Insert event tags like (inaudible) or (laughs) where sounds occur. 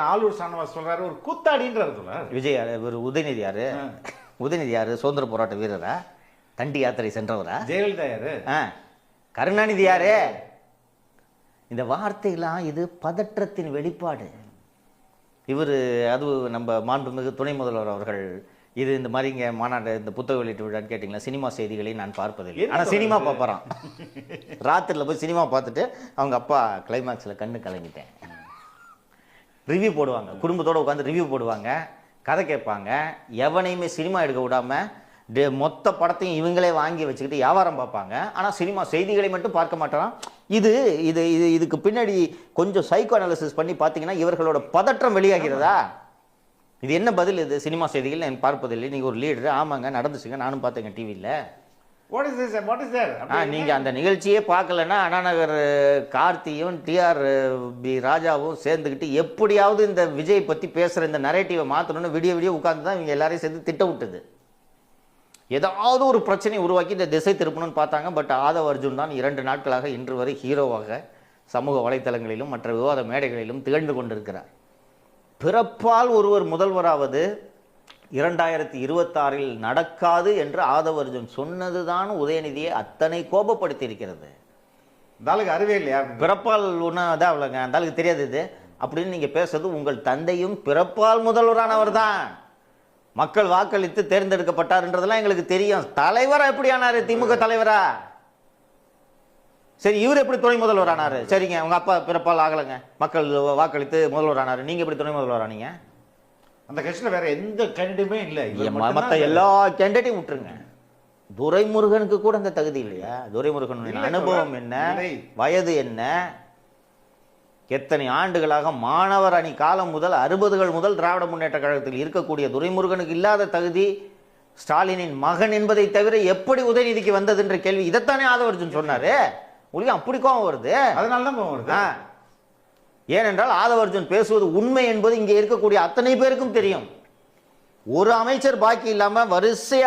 ஆளூர் சாணவாஸ் சொல்றாரு ஒரு கூத்தாடின்றாரு சொல்றாரு விஜய்? இவர் உதயநிதி யாரு? உதயநிதி யாரு? சுதந்திர போராட்ட வீரரா? தண்டி யாத்திரை சென்றவரா? ஜெயலலிதா யாரு? கருணாநிதி யாரு? இந்த வார்த்தையெல்லாம் இது பதற்றத்தின் வெளிப்பாடு. இவர் அது நம்ம மாண்புமிகு துணை முதல்வர் அவர்கள் இது இந்த மாதிரி இங்கே மாநாடு இந்த புத்தக வெளியீட்டு விழான்னு கேட்டிங்களா? சினிமா செய்திகளை நான் பார்ப்பதில்லை. ஆனால் சினிமா? பார்ப்பறான். (laughs) ராத்திரியில் போய் சினிமா பார்த்துட்டு அவங்க அப்பா கிளைமாக்ஸில் கண்ணு கலங்கிட்டேன். ரிவ்யூ போடுவாங்க. குடும்பத்தோட உட்காந்து ரிவ்யூ போடுவாங்க. கதை கேட்பாங்க. எவனையுமே சினிமா எடுக்க விடாமல் டே மொத்த படத்தையும் இவங்களே வாங்கி வச்சுக்கிட்டு வியாபாரம் பார்ப்பாங்க. ஆனால் சினிமா செய்திகளை மட்டும் பார்க்க மாட்டான் இது இது இது இதுக்கு பின்னாடி கொஞ்சம் சைக்கோ அனாலிசிஸ் பண்ணி பார்த்தீங்கன்னா இவர்களோட பதற்றம் வெளியாகிறதா? இது என்ன பதில் இது? சினிமா செய்திகள் நான் பார்ப்பதில்லை. நீங்கள் ஒரு லீடர் ஆமாங்க நடந்துச்சுங்க. நானும் பார்த்தேங்க டிவியில் what is this what is there ஆ நீங்கள் அந்த நிகழ்ச்சியே பார்க்கலன்னா அண்ணாநகர் கார்த்தியும் டிஆர் பி ராஜாவும் சேர்ந்துக்கிட்டு எப்படியாவது இந்த விஜய் பற்றி பேசுகிற இந்த நரேட்டிவை மாற்றணும்னு விடிய விடிய உட்கார்ந்து தான் இவங்க எல்லாரையும் சேர்ந்து திட்ட விட்டது. ஏதாவது ஒரு பிரச்சனையை உருவாக்கி இந்த திசை திருப்பணும்னு பார்த்தாங்க. பட் ஆதவ அர்ஜுன் தான் இரண்டு நாட்களாக இன்று வரை ஹீரோவாக சமூக வலைத்தளங்களிலும் மற்ற விவாத மேடைகளிலும் திகழ்ந்து கொண்டிருக்கிறார். பிறப்பால் ஒருவர் முதல்வராவது இரண்டாயிரத்தி இருபத்தாறில் நடக்காது என்று ஆதவ அர்ஜுன் சொன்னதுதான் உதயநிதியை அத்தனை கோபப்படுத்தி இருக்கிறது அறிவே இல்லையா? பிறப்பால் ஒன்றும் அதான் அவ்வளோங்க அந்த ஆளுக்கு தெரியாது இது. அப்படின்னு நீங்கள் பேசுறது உங்கள் தந்தையும் பிறப்பால் முதல்வரானவர் தான் மக்கள் வாக்களித்து தேர்ந்தெடுக்கப்பட்டார்ன்றதெல்லாம் எங்களுக்கு தெரியும். தலைவரா எப்படி ஆனாரு திமுக தலைவரா? சரி இவர் எப்படி துணை முதல்வர் ஆனாரு சரிங்க உங்க அப்பா பிறப்பால் ஆகலைங்க. மக்கள் வாக்களித்து முதல்வர் ஆனாரு நீங்க எப்படி துணை முதல்வர் ஆனீங்க அந்த கட்சியில வேற எந்த கேண்டிடேட்டுமே இல்ல. இவர் ம- மட்டும்தான் மத்த எல்லா கேண்டிடேட்டையும் விட்டுருங்க. துரைமுருகனுக்கு கூட அந்த தகுதி இல்லையா? துரைமுருகனுடைய அனுபவம் என்ன. வயது என்ன? எத்தனை ஆண்டுகளாக மாணவர் அணி காலம் முதல் அறுபதுகள் முதல் திராவிட முன்னேற்ற கழகத்தில் இருக்கக்கூடிய துரைமுருகனுக்கு இல்லாத தகுதி ஸ்டாலினின் மகன் என்பதை தவிர எப்படி உதயநிதிக்கு வந்தது என்ற கேள்வி இதைத்தானே ஆதவர்ஜுன் சொன்னாரு? உங்களுக்கு அப்படி கோவம் வருது. அதனால தான் கோவம் வருது. ஏனென்றால் ஆதவர்ஜுன் பேசுவது உண்மை என்பது இங்கே இருக்கக்கூடிய அத்தனை பேருக்கும் தெரியும். ஒரு அமைச்சர் பாக்கி இல்லாமல் வரிசையாக